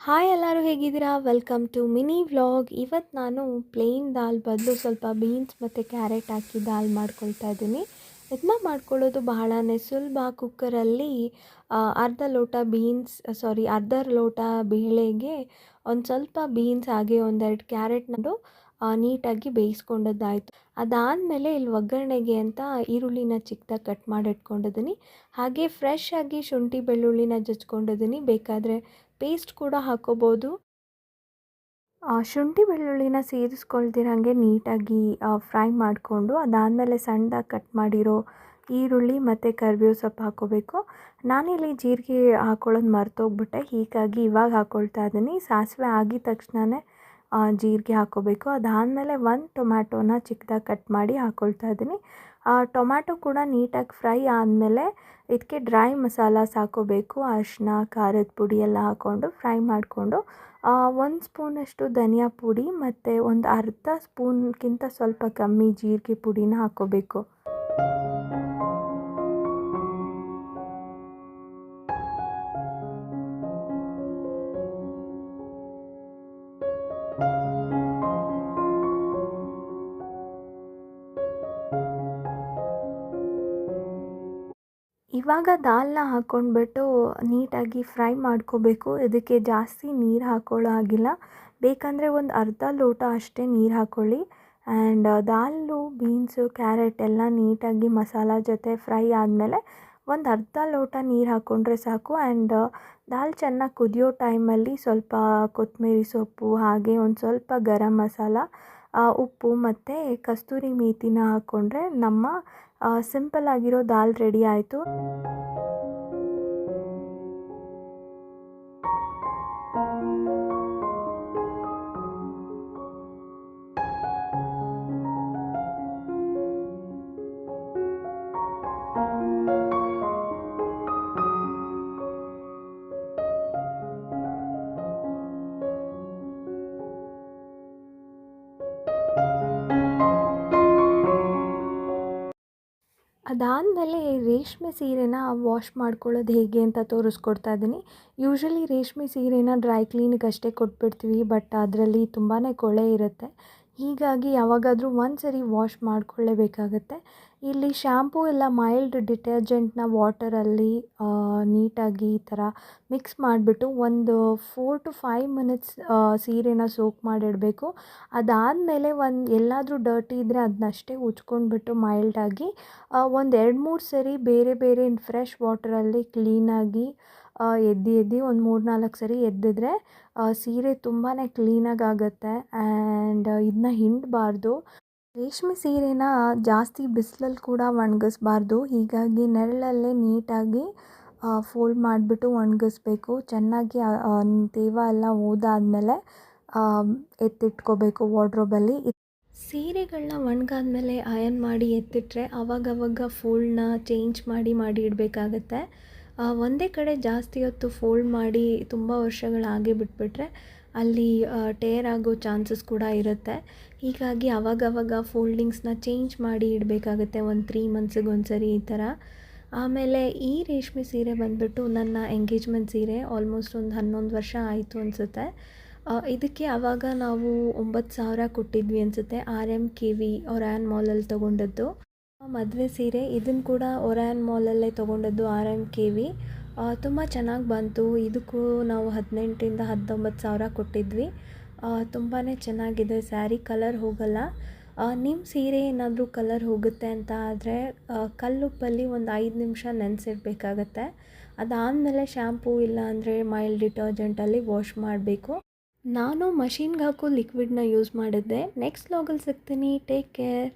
Hi ಎಲ್ಲರೂ ಹೇಗಿದ್ದೀರಾ? Welcome to mini vlog ಇವತ್ತು ನಾನು ಪ್ಲೇನ್ ದಾಲ್ ಬದಲು ಸ್ವಲ್ಪ ಬೀನ್ಸ್ ಮತ್ತು ಕ್ಯಾರೆಟ್ ಹಾಕಿ ದಾಲ್ ಮಾಡ್ಕೊಳ್ತಾ ಇದ್ದೀನಿ. ಇದನ್ನ ಮಾಡ್ಕೊಳ್ಳೋದು ಬಹಳನೇ ಸುಲಭ. ಕುಕ್ಕರಲ್ಲಿ ಅರ್ಧ ಲೋಟ ಬೀನ್ಸ್ ಸಾರಿ ಅರ್ಧ ಲೋಟ ಬೇಳೆಗೆ ಒಂದು ಸ್ವಲ್ಪ ಬೀನ್ಸ್ ಹಾಗೆ ಒಂದೆರಡು ಕ್ಯಾರೆಟ್ನದು ನೀಟಾಗಿ ಬೇಯಿಸ್ಕೊಂಡದ್ದಾಯಿತು. ಅದಾದಮೇಲೆ ಇಲ್ಲಿ ಒಗ್ಗರಣೆಗೆ ಅಂತ ಈರುಳ್ಳಿನ ಚಿಕ್ಕದಾಗಿ ಕಟ್ ಮಾಡಿಟ್ಕೊಂಡಿದ್ದೀನಿ. ಹಾಗೆ ಫ್ರೆಶ್ ಆಗಿ ಶುಂಠಿ ಬೆಳ್ಳುಳ್ಳಿನ ಜಜ್ಕೊಂಡಿದ್ದೀನಿ. ಬೇಕಾದರೆ ಪೇಸ್ಟ್ ಕೂಡ ಹಾಕೋಬೋದು. ಶುಂಠಿ ಬೆಳ್ಳುಳ್ಳಿನ ಸೇರಿಸ್ಕೊಳ್ದಿರಂಗೆ ನೀಟಾಗಿ ಫ್ರೈ ಮಾಡಿಕೊಂಡು ಅದಾದಮೇಲೆ ಸಣ್ಣದಾಗಿ ಕಟ್ ಮಾಡಿರೋ ಈರುಳ್ಳಿ ಮತ್ತು ಕರಿಬೇವು ಸೊಪ್ಪು ಹಾಕೋಬೇಕು. ನಾನಿಲ್ಲಿ ಜೀರಿಗೆ ಹಾಕೊಳ್ಳೋದು ಮರ್ತೋಗ್ಬಿಟ್ಟೆ, ಹೀಗಾಗಿ ಇವಾಗ ಹಾಕ್ಕೊಳ್ತಾ ಇದ್ದೀನಿ. ಸಾಸಿವೆ ಆಗಿದ ತಕ್ಷಣವೇ ಜೀರಿಗೆ ಹಾಕೋಬೇಕು. ಅದಾದಮೇಲೆ ಒಂದು ಟೊಮ್ಯಾಟೋನ ಚಿಕ್ಕದಾಗಿ ಕಟ್ ಮಾಡಿ ಹಾಕ್ಕೊಳ್ತಾ ಇದ್ದೀನಿ. ಟೊಮ್ಯಾಟೊ ಕೂಡ ನೀಟಾಗಿ ಫ್ರೈ ಆದಮೇಲೆ ಇದಕ್ಕೆ ಡ್ರೈ ಮಸಾಲಾಸ್ ಹಾಕೋಬೇಕು. ಅರಿಶಿನ, ಖಾರದ ಪುಡಿ ಎಲ್ಲ ಹಾಕ್ಕೊಂಡು ಫ್ರೈ ಮಾಡಿಕೊಂಡು ಒಂದು ಸ್ಪೂನಷ್ಟು ಧನಿಯಾ ಪುಡಿ ಮತ್ತು ಒಂದು ಅರ್ಧ ಸ್ಪೂನ್ಗಿಂತ ಸ್ವಲ್ಪ ಕಮ್ಮಿ ಜೀರಿಗೆ ಪುಡಿನ ಹಾಕ್ಕೋಬೇಕು ಇವಾಗ ದಾಲ್ನ ಹಾಕ್ಕೊಂಡ್ಬಿಟ್ಟು ನೀಟಾಗಿ ಫ್ರೈ ಮಾಡ್ಕೋಬೇಕು. ಇದಕ್ಕೆ ಜಾಸ್ತಿ ನೀರು ಹಾಕ್ಕೊಳ್ಳೋ ಆಗಿಲ್ಲ ಬೇಕಂದರೆ ಒಂದು ಅರ್ಧ ಲೋಟ ಅಷ್ಟೇ ನೀರು ಹಾಕ್ಕೊಳ್ಳಿ ಆ್ಯಂಡ್ ದಾಲು ಬೀನ್ಸು ಕ್ಯಾರೆಟ್ ಎಲ್ಲ ನೀಟಾಗಿ ಮಸಾಲ ಜೊತೆ ಫ್ರೈ ಆದಮೇಲೆ ಒಂದು ಅರ್ಧ ಲೋಟ ನೀರು ಹಾಕ್ಕೊಂಡ್ರೆ ಸಾಕು. ಆ್ಯಂಡ್ ದಾಲ್ ಚೆನ್ನಾಗಿ ಕುದಿಯೋ ಟೈಮಲ್ಲಿ ಸ್ವಲ್ಪ ಕೊತ್ತಂಬರಿ ಸೊಪ್ಪು, ಹಾಗೆ ಒಂದು ಸ್ವಲ್ಪ ಗರಂ ಮಸಾಲ ಉಪ್ಪು ಮತ್ತು ಕಸ್ತೂರಿ ಮೇಥಿನ ಹಾಕ್ಕೊಂಡ್ರೆ ನಮ್ಮ ಸಿಂಪಲ್ ಆಗಿರೋ ದಾಲ್ ರೆಡಿ ಆಯಿತು. ಅದಾದಮೇಲೆ ರೇಷ್ಮೆ ಸೀರೆನ ವಾಶ್ ಮಾಡ್ಕೊಳ್ಳೋದು ಹೇಗೆ ಅಂತ ತೋರಿಸ್ಕೊಡ್ತಾ ಇದ್ದೀನಿ. ಯೂಶ್ವಲಿ ರೇಷ್ಮೆ ಸೀರೆನ ಡ್ರೈ ಕ್ಲೀನಿಗೆ ಅಷ್ಟೇ ಕೊಟ್ಬಿಡ್ತೀವಿ ಬಟ್ ಅದರಲ್ಲಿ ತುಂಬಾ ಕೊಳೆ ಇರುತ್ತೆ. ಹೀಗಾಗಿ ಯಾವಾಗಾದರೂ ಒಂದು ಸರಿ ವಾಶ್ ಮಾಡಿಕೊಳ್ಳೇಬೇಕಾಗತ್ತೆ. ಇಲ್ಲಿ ಶ್ಯಾಂಪೂ ಎಲ್ಲ ಮೈಲ್ಡ್ ಡಿಟರ್ಜೆಂಟ್ನ ವಾಟರಲ್ಲಿ ನೀಟಾಗಿ ಈ ಥರ ಮಿಕ್ಸ್ ಮಾಡಿಬಿಟ್ಟು ಒಂದು ಫೋರ್ ಟು ಫೈವ್ ಮಿನಿಟ್ಸ್ ಸೀರೆನ ಸೋಕ್ ಮಾಡಿಡಬೇಕು. ಅದಾದಮೇಲೆ ಒಂದು ಎಲ್ಲಾದರೂ ಡರ್ಟಿ ಇದ್ದರೆ ಅದನ್ನಷ್ಟೇ ಉಜ್ಕೊಂಡ್ಬಿಟ್ಟು ಮೈಲ್ಡಾಗಿ ಒಂದು ಎರಡು ಮೂರು ಸರಿ ಬೇರೆ ಬೇರೆ ಫ್ರೆಶ್ ವಾಟರಲ್ಲಿ ಕ್ಲೀನಾಗಿ ಎದ್ದು ಎದ್ದು ಒಂದು ಮೂರು ನಾಲ್ಕು ಸರಿ ಎದ್ದಿದ್ರೆ ಸೀರೆ ತುಂಬಾ ಕ್ಲೀನಾಗಿ ಆಗುತ್ತೆ ಆ್ಯಂಡ್ ಇದನ್ನ ಹಿಂಡಬಾರ್ದು. ರೇಷ್ಮೆ ಸೀರೆನ ಜಾಸ್ತಿ ಬಿಸಿಲಲ್ಲಿ ಕೂಡ ಒಣಗಿಸ್ಬಾರ್ದು. ಹೀಗಾಗಿ ನೆರಳಲ್ಲೇ ನೀಟಾಗಿ ಫೋಲ್ಡ್ ಮಾಡಿಬಿಟ್ಟು ಒಣಗಿಸ್ಬೇಕು. ಚೆನ್ನಾಗಿ ತೇವ ಎಲ್ಲ ಹೋದಾದ್ಮೇಲೆ ಎತ್ತಿಟ್ಕೋಬೇಕು ವಾರ್ಡ್ರೋಬಲ್ಲಿ. ಸೀರೆಗಳನ್ನ ಒಣಗಾದ್ಮೇಲೆ ಅಯನ್ ಮಾಡಿ ಎತ್ತಿಟ್ರೆ ಅವಾಗವಾಗ ಫೋಲ್ಡ್ನ ಚೇಂಜ್ ಮಾಡಿ ಮಾಡಿ ಇಡಬೇಕಾಗತ್ತೆ. ಒಂದೇ ಕಡೆ ಜಾಸ್ತಿ ಹೊತ್ತು ಫೋಲ್ಡ್ ಮಾಡಿ ತುಂಬ ವರ್ಷಗಳಾಗೆ ಬಿಟ್ಬಿಟ್ರೆ ಅಲ್ಲಿ ಟೇರ್ ಆಗೋ ಚಾನ್ಸಸ್ ಕೂಡ ಇರುತ್ತೆ. ಹೀಗಾಗಿ ಅವಾಗವಾಗ ಫೋಲ್ಡಿಂಗ್ಸ್ನ ಚೇಂಜ್ ಮಾಡಿ ಇಡಬೇಕಾಗುತ್ತೆ, ಒಂದು ತ್ರೀ ಮಂತ್ಸಿಗೆ ಒಂದು ಸರಿ ಈ ಥರ. ಆಮೇಲೆ ಈ ರೇಷ್ಮೆ ಸೀರೆ ಬಂದುಬಿಟ್ಟು ನನ್ನ ಎಂಗೇಜ್ಮೆಂಟ್ ಸೀರೆ ಆಲ್ಮೋಸ್ಟ್ ಒಂದು ಹನ್ನೊಂದು ವರ್ಷ ಆಯಿತು ಅನಿಸುತ್ತೆ. ಇದಕ್ಕೆ ಆವಾಗ ನಾವು ಒಂಬತ್ತು ಸಾವಿರ ಕೊಟ್ಟಿದ್ವಿ ಅನಿಸುತ್ತೆ R M K V Orion ಮಾಲಲ್ಲಿ ತೊಗೊಂಡದ್ದು. ಮದುವೆ ಸೀರೆ ಇದನ್ನು ಕೂಡ ಒರಾಯನ್ ಮಾಲಲ್ಲೇ ತೊಗೊಂಡದ್ದು ಆರ್ ಎಂ ಕೆ ವಿ ತುಂಬ ಚೆನ್ನಾಗಿ ಬಂತು. ಇದಕ್ಕೂ ನಾವು ಹದಿನೆಂಟರಿಂದ ಹತ್ತೊಂಬತ್ತು ಸಾವಿರ ಕೊಟ್ಟಿದ್ವಿ. ತುಂಬಾ ಚೆನ್ನಾಗಿದೆ. ಸ್ಯಾರಿ ಕಲರ್ ಹೋಗಲ್ಲ. ನಿಮ್ಮ ಸೀರೆ ಏನಾದರೂ ಕಲರ್ ಹೋಗುತ್ತೆ ಅಂತ ಆದರೆ ಕಲ್ಲುಪ್ಪಲ್ಲಿ ಒಂದು ಐದು ನಿಮಿಷ ನೆನೆಸಿಡ್ಬೇಕಾಗತ್ತೆ ಅದಾದಮೇಲೆ ಶ್ಯಾಂಪೂ ಇಲ್ಲ ಅಂದರೆ ಮೈಲ್ಡ್ ಡಿಟರ್ಜೆಂಟಲ್ಲಿ ವಾಶ್ ಮಾಡಬೇಕು. ನಾನು ಮಷೀನ್ಗೆ ಹಾಕೋ ಲಿಕ್ವಿಡ್ನ ಯೂಸ್ ಮಾಡಿದ್ದೆ. ನೆಕ್ಸ್ಟ್ ಲಾಗಲ್ಲಿ ಸಿಗ್ತೀನಿ. Take care